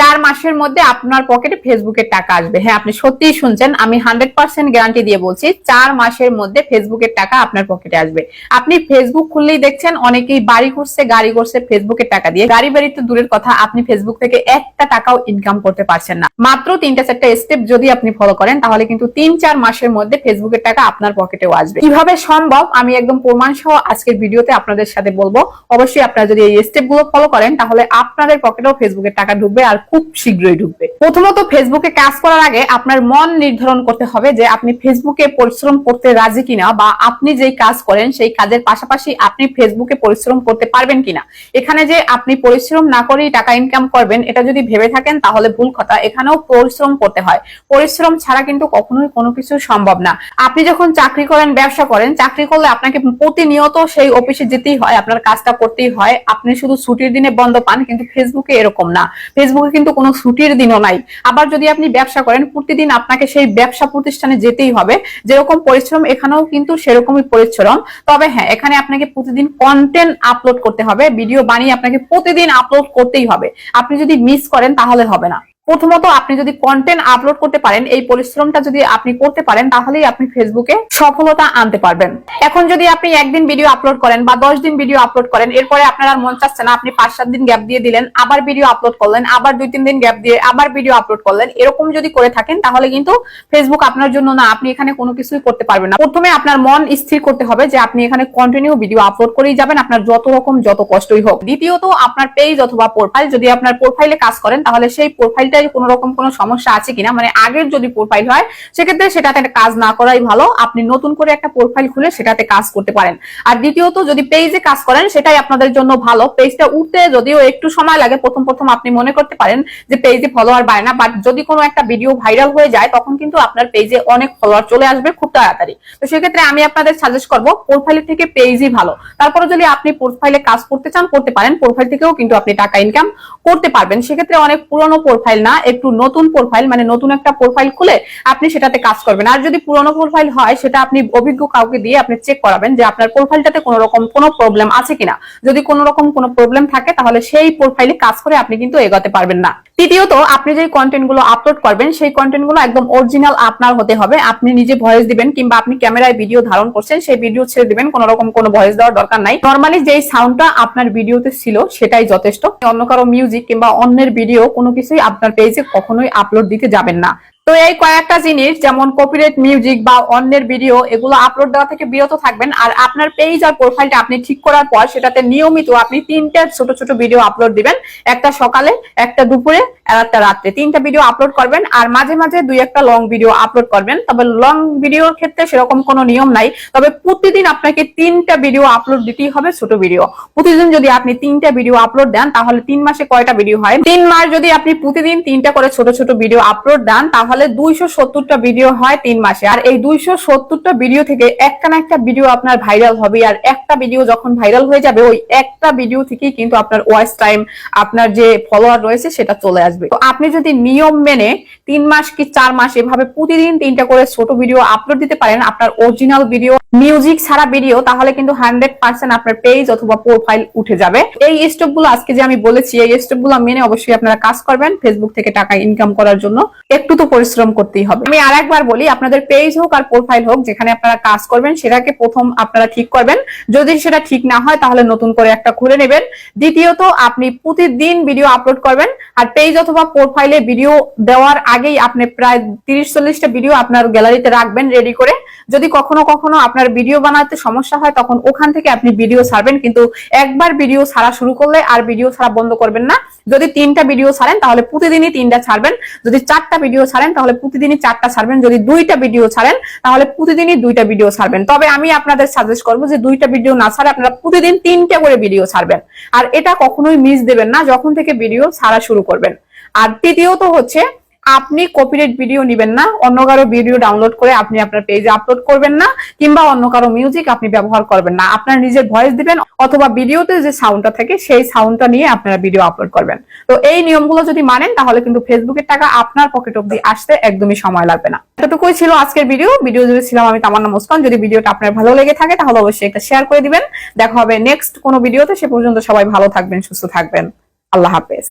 চার মাসের মধ্যে আপনার পকেটে ফেসবুকের টাকা আসবে। হ্যাঁ আপনি সত্যিই শুনছেন, আমি হান্ড্রেড পার্সেন্ট গ্যারান্টি দিয়ে বলছি, চার মাসের মধ্যে ফেসবুকের টাকা আপনার পকেটে আসবে। আপনি ফেসবুক খুললেই দেখছেন, অনেকেই বাড়ি করছে গাড়ি করছে, ফেসবুকের টাকা দিয়ে। গাড়ি বাড়ি তো দূরের কথা, আপনি ফেসবুক থেকে একটা টাকাও ইনকাম করতে পারছেন না। মাত্র তিনটা চারটা স্টেপ যদি আপনি ফলো করেন, তাহলে কিন্তু তিন চার মাসের মধ্যে ফেসবুকের টাকা আপনার পকেটেও আসবে। কীভাবে সম্ভব? আমি একদম প্রমাণ সহ আজকের ভিডিওতে আপনাদের সাথে বলব। অবশ্যই আপনারা যদি এই স্টেপগুলো ফলো করেন, তাহলে আপনাদের পকেটেও ফেসবুকের টাকা ঢুকবে, আর খুব শীঘ্রই ঢুকবে। প্রথমত ফেসবুকে কাজ করার আগে আপনার মন নির্ধারণ করতে হবে যে আপনি ফেসবুকে পরিশ্রম করতে রাজি কিনা বা আপনি যেই কাজ করেন সেই কাজের পাশাপাশি আপনি ফেসবুকে পরিশ্রম করতে পারবেন কিনা। এখানে যে আপনি পরিশ্রম না করেই টাকা ইনকাম করবেন, এটা যদি ভেবে থাকেন তাহলে ভুল কথা। এখানেও পরিশ্রম করতে হয়। পরিশ্রম ছাড়া কিন্তু কখনোই কোনো কিছু সম্ভব না। আপনি যখন চাকরি করেন, ব্যবসা করেন, চাকরি করলে আপনাকে প্রতিনিয়ত সেই অফিসে যেতেই হয়, আপনার কাজটা করতেই হয়। আপনি শুধু ছুটির দিনে বন্ধ পান, কিন্তু ফেসবুকে এরকম না। ফেসবুকে কিন্তু কোনো ছুটির দিনও নাই। আবার যদি আপনি ব্যবসা করেন, প্রতিদিন আপনাকে সেই ব্যবসা প্রতিষ্ঠানে যেতেই হবে। যেরকম পরিশ্রম, এখানেও কিন্তু সেরকমই পরিশ্রম। তবে হ্যাঁ এখানে আপনাকে প্রতিদিন কন্টেন্ট আপলোড করতে হবে। ভিডিও বানিয়ে আপনাকে প্রতিদিন আপলোড করতেই হবে। আপনি যদি মিস করেন, তাহলে হবে না। প্রথমত আপনি যদি কন্টেন্ট আপলোড করতে পারেন, এই পরিশ্রমটা যদি আপনি করতে পারেন, তাহলেই আপনি ফেসবুকে সফলতা আনতে পারবেন। এখন যদি আপনি একদিন ভিডিও আপলোড করেন বা দশ দিন ভিডিও আপলোড করেন, এরপরে আপনার আর মন চাচ্ছে না, আপনি পাঁচ সাত দিন গ্যাপ দিয়ে দিলেন, আবার ভিডিও আপলোড করলেন, আবার দুই তিন দিন গ্যাপ দিয়ে আবার ভিডিও আপলোড করলেন, এরকম যদি করে থাকেন, তাহলে কিন্তু ফেসবুক আপনার জন্য না, আপনি এখানে কোনো কিছুই করতে পারবেন না। প্রথমে আপনার মন স্থির করতে হবে যে আপনি এখানে কন্টিনিউ ভিডিও আপলোড করেই যাবেন, আপনার যত রকম যত কষ্টই হোক। দ্বিতীয়ত, আপনার পেজ অথবা প্রোফাইল যদি আপনার প্রোফাইলে কাজ করেন, তাহলে সেই প্রোফাইলটাই কোনো রকম কোনো সমস্যা আছে কিনা মানে আগের যদি প্রোফাইল হয়, সেক্ষেত্রে সেটাতে কাজ না করাই ভালো। আপনি নতুন করে একটা প্রোফাইল খুলে সেটাতে কাজ করতে পারেন। আর দ্বিতীয়ত, যদি পেজে কাজ করেন, সেটাই আপনাদের জন্য ভালো। পেজটা উঠতে যদিও একটু সময় লাগে, প্রথম প্রথম আপনি মনে করতে পারেন যে পেজে ফলোয়ার বাড়ে না বাট যদি কোনো একটা ভিডিও ভাইরাল হয়ে যায়, তখন কিন্তু আপনার পেজে অনেক ফলোয়ার চলে আসবে খুব তাড়াতাড়ি। তো সেক্ষেত্রে আমি আপনাদের সাজেস্ট করব প্রোফাইল থেকে পেজই ভালো। তারপরে যদি আপনি প্রোফাইলে কাজ করতে চান, করতে পারেন। প্রোফাইল থেকেও কিন্তু আপনি টাকা ইনকাম করতে পারবেন। সেক্ষেত্রে অনেক পুরনো প্রোফাইল না একটু নতুন প্রোফাইল মানে নতুন একটা প্রোফাইল খুলে আপনি সেটাতে কাজ করবেন। আর যদি পুরনো প্রোফাইল হয়, সেটা আপনি অভিজ্ঞ কাউকে দিয়ে আপনি চেক করাবেন যে আপনার প্রোফাইলটাতে কোনো রকম কোনো প্রবলেম আছে কিনা। যদি কোনো রকম কোনো প্রবলেম থাকে, তাহলে সেই প্রোফাইলে কাজ করে আপনি কিন্তু এগোতে পারবেন না। তৃতীয়ত আপনি যে কন্টেন্টগুলো আপলোড করবেন, সেই কন্টেন্টগুলো একদম অরিজিনাল আপনার হতে হবে। আপনি নিজে ভয়েস দিবেন কিংবা আপনি ক্যামেরায় ভিডিও ধারণ করছেন, সেই ভিডিও ছেড়ে দিবেন, কোনো রকম কোনো ভয়েস দেওয়ার দরকার নাই। নর্মালি যে সাউন্ডটা আপনার ভিডিওতে ছিল, সেটাই যথেষ্ট। অন্য কারও মিউজিক কিংবা অন্যের ভিডিও কোনো কিছুই আপনার পেজে কখনোই আপলোড দিতে যাবেন না। তো এই কয়েকটা জিনিস, যেমন কপিরাইট মিউজিক বা অন্যের ভিডিও এগুলো আপলোড দেওয়া থেকে বিরত থাকবেন। আর আপনার পেজ আর প্রোফাইলটা আপনি ঠিক করার পর সেটাতে নিয়মিত আপনি তিনটা ছোট ছোট ভিডিও আপলোড দিবেন। একটা সকালে, একটা দুপুরে একটা রাত্রে। তিনটা ভিডিও আপলোড করবেন আর মাঝে মাঝে দুই একটা লং ভিডিও আপলোড করবেন। তবে লং ভিডিওর ক্ষেত্রে সেরকম কোনো নিয়ম নাই। তবে প্রতিদিন আপনাকে তিনটা ভিডিও আপলোড দিতেই হবে ছোট ভিডিও প্রতিদিন যদি আপনি তিনটা ভিডিও আপলোড দেন, তাহলে তিন মাসে কয়টা ভিডিও হয়? তিন মাস যদি আপনি প্রতিদিন তিনটা করে ছোট ছোট ভিডিও আপলোড দেন, তাহলে দুইশো সত্তরটা ভিডিও হয় তিন মাসে। আর এই দুইশো সত্তরটা ভিডিও থেকে একটা না একটা ভিডিও আপনার ভাইরাল হবে। আর একটা ভিডিও যখন ভাইরাল হয়ে যাবে, ওই একটা ভিডিও থেকেই কিন্তু আপনার ওয়াচ টাইম আপনার যে ফলোয়ার রয়েছে সেটা চলে আসবে। তো আপনি যদি নিয়ম মেনে তিন মাস কি চার মাস এভাবে প্রতিদিন তিনটা করে ছোট ভিডিও আপলোড দিতে পারেন, আপনার অরিজিনাল ভিডিও মিউজিক ছাড়া ভিডিও তাহলে কিন্তু হান্ড্রেড পার্সেন্ট আপনার পেজ অথবা প্রোফাইল উঠে যাবে। এই স্টেপগুলো আজকে যে আমি বলেছি, এই স্টেপগুলো মেনে অবশ্যই আপনারা কাজ করবেন ফেসবুক থেকে টাকা ইনকাম করার জন্য। একটু তো পরিশ্রম করতেই হবে। আমি আর একবার বলি, আপনাদের পেজ হোক আর প্রোফাইল হোক, যেখানে আপনারা কাজ করবেন, সেটাকে প্রথম আপনারা ঠিক করবেন। যদি সেটা ঠিক না হয়, তাহলে নতুন করে একটা খুলে নেবেন। দ্বিতীয়ত, আপনি প্রতিদিন ভিডিও আপলোড করবেন। আর পেজ অথবা প্রোফাইলে ভিডিও দেওয়ার আগেই আপনি প্রায় তিরিশ চল্লিশটা ভিডিও আপনার গ্যালারিতে রাখবেন রেডি করে। যদি কখনো কখনো আপনার ভিডিও বানাতে সমস্যা হয়, তখন ওখান থেকে আপনি ভিডিও ছাড়বেন। কিন্তু একবার ভিডিও ছাড়া শুরু করলে আর ভিডিও ছাড়া বন্ধ করবেন না। যদি তিনটা ভিডিও ছাড়েন, তাহলে প্রতিদিনই তিনটা ছাড়বেন। যদি চারটা ভিডিও ছাড়েন তাহলে প্রতিদিনই চারটা ছাড়বেন। যদি দুইটা ভিডিও ছাড়েন, তাহলে প্রতিদিনই দুইটা ভিডিও ছাড়বেন। তবে আমি আপনাদের সাজেস্ট করব যে দুইটা ভিডিও না ছাড়ে আপনারা প্রতিদিন তিনটা করে ভিডিও ছাড়বেন। আর এটা কখনোই মিস দেবেন না, যখন থেকে ভিডিও ছাড়া শুরু করবেন। আর তৃতীয়ত হচ্ছে আপনি কপিরাইট ভিডিও নেবেন না, অন্য কারও ভিডিও ডাউনলোড করে আপনি আপনার পেজে আপলোড করবেন না, কিংবা অন্য কারও মিউজিক আপনি ব্যবহার করবেন না। আপনার নিজের ভয়েস দিবেন অথবা ভিডিওতে যে সাউন্ডটা থাকে, সেই সাউন্ডটা নিয়ে আপনারা ভিডিও আপলোড করবেন। তো এই নিয়মগুলো যদি মানেন, তাহলে কিন্তু ফেসবুকের টাকা আপনার পকেট অব্দি আসতে একদমই সময় লাগবে না। এতটুকুই ছিল আজকের ভিডিও ভিডিও যদি ছিলাম আমি তামান্না মুসকান। যদি ভিডিওটা আপনার ভালো লেগে থাকে, তাহলে অবশ্যই একটা শেয়ার করে দিবেন। দেখা হবে নেক্সট কোনো ভিডিওতে সে পর্যন্ত সবাই ভালো থাকবেন, সুস্থ থাকবেন। আল্লাহ হাফেজ।